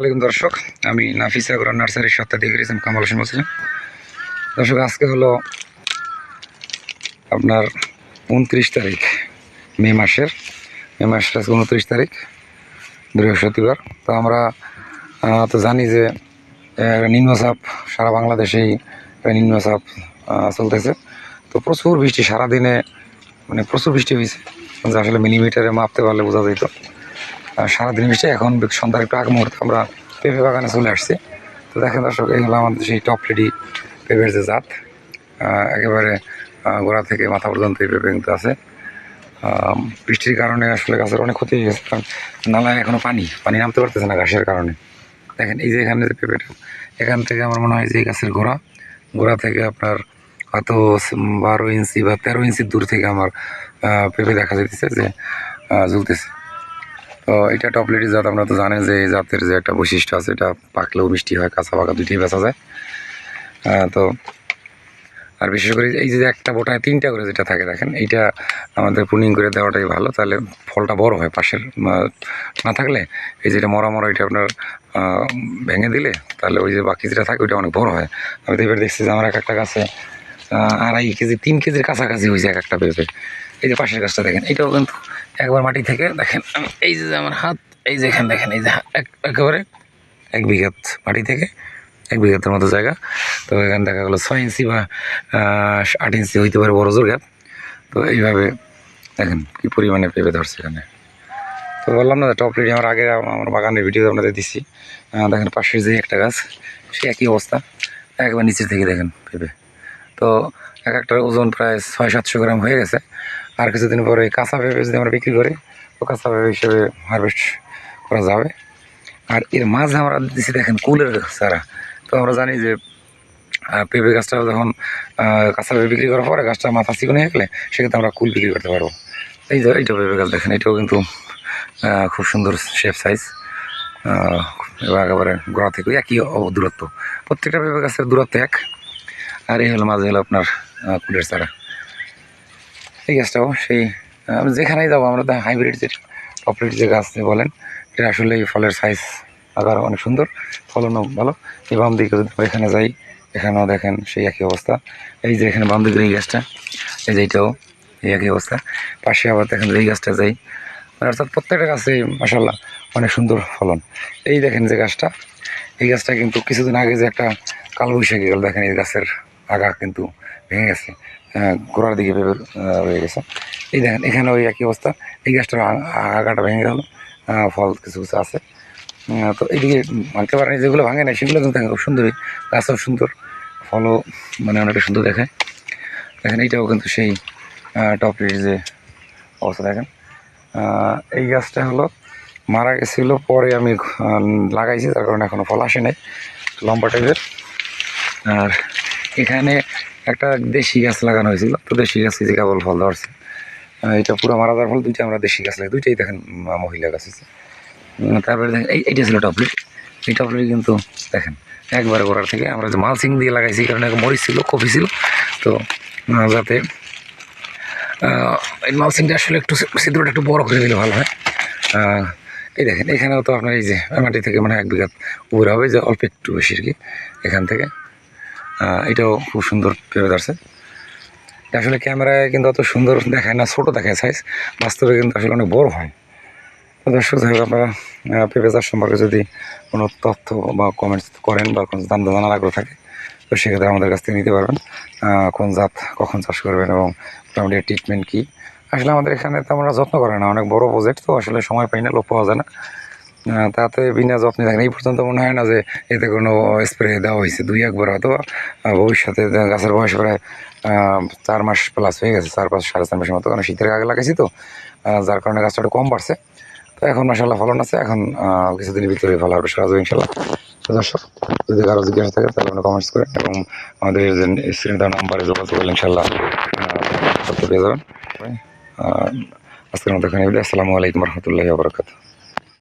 ওয়ালাইকুম দর্শক, আমি নাফিস আগর নার্সারির সত্তা দিয়ে গেছিলাম কামাল হোসেন বলছিলাম। দর্শক, আজকে হলো আপনার উনত্রিশ তারিখ, মে মাসের মে মাসের আজকে উনত্রিশ তারিখ, বৃহস্পতিবার। তো আমরা তো জানি যে নিম্নচাপ সারা বাংলাদেশেই নিম্নচাপ চলতেছে। তো প্রচুর বৃষ্টি সারাদিনে মানে প্রচুর বৃষ্টি হয়েছে। যা আসলে মিলিমিটারে মাপতে পারলে বোঝা যেত সারাদিন বৃষ্টি এখন সন্ধ্যার একটু আগ মুহূর্তে আমরা পেঁপে বাগানে চলে আসছি। তো দেখেন দর্শক, এই হলো আমাদের সেই টপ রেডি পেঁপের যে জাত। একেবারে গোড়া থেকে মাথা পর্যন্ত এই পেঁপে কিন্তু আছে। বৃষ্টির কারণে আসলে গাছের অনেক ক্ষতি হয়ে গেছে, কারণ নালায় এখনও পানি পানি নামতে পারতেছে না ঘাসের কারণে। দেখেন এই যে এখানে যে পেঁপেটা, এখান থেকে আমার মনে হয় যে গাছের গোড়া গোড়া থেকে আপনার হয়তো বারো ইঞ্চি বা তেরো ইঞ্চি দূর থেকে আমার পেঁপে দেখা যেতেছে যে ঝুলতেছে। তো এটা টপলেটি জাত, আপনারা তো জানেন যে এই জাতের যে একটা বৈশিষ্ট্য আছে, এটা পাকলেও মিষ্টি হয়, কাঁচা পাকা দুইটাই বেচা যায়। তো আর বিশেষ করে এই যে একটা বোটায় তিনটা করে যেটা থাকে, দেখেন, এইটা আমাদের পুনিং করে দেওয়াটাই ভালো, তাহলে ফলটা বড় হয় পাশের না থাকলে এই যেটা মরা মরা এটা আপনার ভেঙে দিলে, তাহলে ওই যে বাকি যেটা থাকে ওইটা অনেক বড় হয়। আমি তো এবার দেখছি যে আমার এক একটা গাছে আড়াই কেজি, তিন কেজির কাছাকাছি হয়েছে এক একটা পেঁপে এই যে পাশের গাছটা দেখেন, এটাও কিন্তু একবার মাটি থেকে দেখেন। এই যে আমার হাত, এই যে এখানে দেখেন, এই যে এক- একেবারে এক বিঘাত মাটি থেকে, এক বিঘাতের মতো জায়গা। তো এখানে দেখা গেলো ছয় ইঞ্চি বা আট ইঞ্চি হইতে পারে বড় জোর গাছ। তো এইভাবে দেখেন কি পরিমাণে পেঁপে ধরছে এখানে। তো বললাম না টপ রেডি আমার আগে আমার বাগানের ভিডিও আপনাদের দিচ্ছি। দেখেন পাশের যে একটা গাছ সে একই অবস্থা। একবার নিচে থেকে দেখেন পেঁপে। তো এক একটার ওজন প্রায় ছয়, সাতশো গ্রাম হয়ে গেছে। আর কিছুদিন পরে কাঁচা পেঁপে যদি আমরা বিক্রি করি, তো কাঁচা পেঁপে হিসেবে হারভেস্ট করা যাবে। আর এর মাঝে আমরা দিচ্ছি দেখেন কুলের চারা। তো আমরা জানি যে পেঁপে গাছটা যখন কাঁচা পেঁপে বিক্রি করার পরে গাছটা মাথা চিকন হয়ে গেলে সেক্ষেত্রে আমরা কুল বিক্রি করতে পারব। এই যে, এইটা পেঁপে গাছ দেখেন, এটাও কিন্তু খুব সুন্দর শেপ সাইজ এবার একেবারে গোড়া থেকে একই দূরত্ব প্রত্যেকটা পেঁপে গাছের দূরত্ব এক। আর এই হলো মাঝে হলো আপনার কুলের চারা। এই গাছটাও সেই যেখানেই যাব, আমরা তো হাইব্রিড যেটা টপলেট যে গাছ বলেন, এটা আসলে এই ফলের সাইজ আকার অনেক সুন্দর, ফলনও ভালো। এই বাম দিকে যদি এখানে যাই, এখানেও দেখেন সেই একই অবস্থা। এই যে এখানে বাম দিকের এই গাছটা, এই যে এইটাও এই একই অবস্থা। পাশে আবার দেখেন যে এই গাছটা যাই, অর্থাৎ প্রত্যেকটা গাছে মাসাল্লাহ অনেক সুন্দর ফলন। এই দেখেন যে গাছটা, এই গাছটা কিন্তু কিছুদিন আগে যে একটা কালবৈশাখী গেল, দেখেন এই গাছের আগা কিন্তু ভেঙে গেছে গোড়ার দিকে ভেবে রয়ে গেছে। এই দেখেন এখানে ওই একই অবস্থা। এই গাছটার আগাটা ভেঙে গেল ফল কিছু কিছু আছে। তো এইদিকে ভাঙতে পারেন, যেগুলো ভাঙে না সেগুলো কিন্তু খুব সুন্দরই। গাছও সুন্দর, ফলও মানে অনেকটা সুন্দর দেখায়। দেখেন, এইটাও কিন্তু সেই টপের যে অবস্থা, দেখেন। এই গাছটা হলো, মারা গেছিল পরে আমি লাগাইছি, তার কারণে এখনও ফল আসে নাই, লম্বা টাইপের আর এখানে একটা দেশি গাছ লাগানো হয়েছিল। তো দেশি গাছ যে কেবল ফল ধরছে। এটা পুরো মারা যাওয়ার ফল, দুইটা আমরা দেশি গাছ লাগাই। দুইটাই দেখেন মহিলা গাছ আছে তারপরে দেখেন, এই, এইটা ছিল টপলেট এই টপলেট কিন্তু দেখেন, একবার গোড়ার থেকে আমরা যে মালসিং দিয়ে লাগাইছি, কারণ মরিচ ছিল কফি ছিল। তো যাতে এই মালসিংটা আসলে একটু ছিদ্রটা একটু বড় করে দিলে ভালো হয়। এই দেখেন, এখানেও তো আপনার এই যে মাটি থেকে মানে এক বিঘাত উপরে হবে, যে অল্প একটু বেশি আর কি, এখান থেকে। এটাও খুব সুন্দর ধরছে এটা আসলে ক্যামেরায় কিন্তু অত সুন্দর দেখায় না, ছোটো দেখায় সাইজ বাস্তবে কিন্তু আসলে অনেক বড় হয়। দর্শক, যাই আপনারা পেঁপে চাষ সম্পর্কে যদি কোনো তথ্য বা কমেন্টস করেন বা কোনো দাম জানার আগ্রহ থাকে, তো সেক্ষেত্রে আমাদের কাছ থেকে নিতে পারবেন। কোন জাত কখন চাষ করবেন এবং মোটামুটি ট্রিটমেন্ট কী? আসলে আমাদের এখানে তো আমরা যত্ন করে না, অনেক বড় প্রজেক্ট তো আসলে সময় পাই না লোক পাওয়া যায় না। তাতে বিনা যত্নে দেখেন এই পর্যন্ত মনে হয় না যে এতে কোনো স্প্রে দেওয়া হয়েছে। দুই একবার হয়তো ভবিষ্যতে গাছের বয়স প্রায় চার মাস প্লাস হয়ে গেছে চার পাঁচ সাড়ে চার মাসের মতো। কারণ শীতের আগে লাগাইছি তো যার কারণে গাছটা একটু কম বাড়ছে। তো এখন মাসাল্লাহ ফলন আছে। এখন কিছুদিনের ভিতরে ভালো হবে সারা যাবে ইনশাল্লাহ দর্শক যদি কারও জিজ্ঞাসা থাকে তাহলে আপনি কমেন্টস করেন এবং আমাদের যে স্ক্রিনে দেওয়া নাম্বারে যোগাযোগ করলে ইনশাল্লাহ পেয়ে যাবেন। আজকের মতো এখানে আসসালামু আলাইকুম রহমতুল্লাহ বরকাত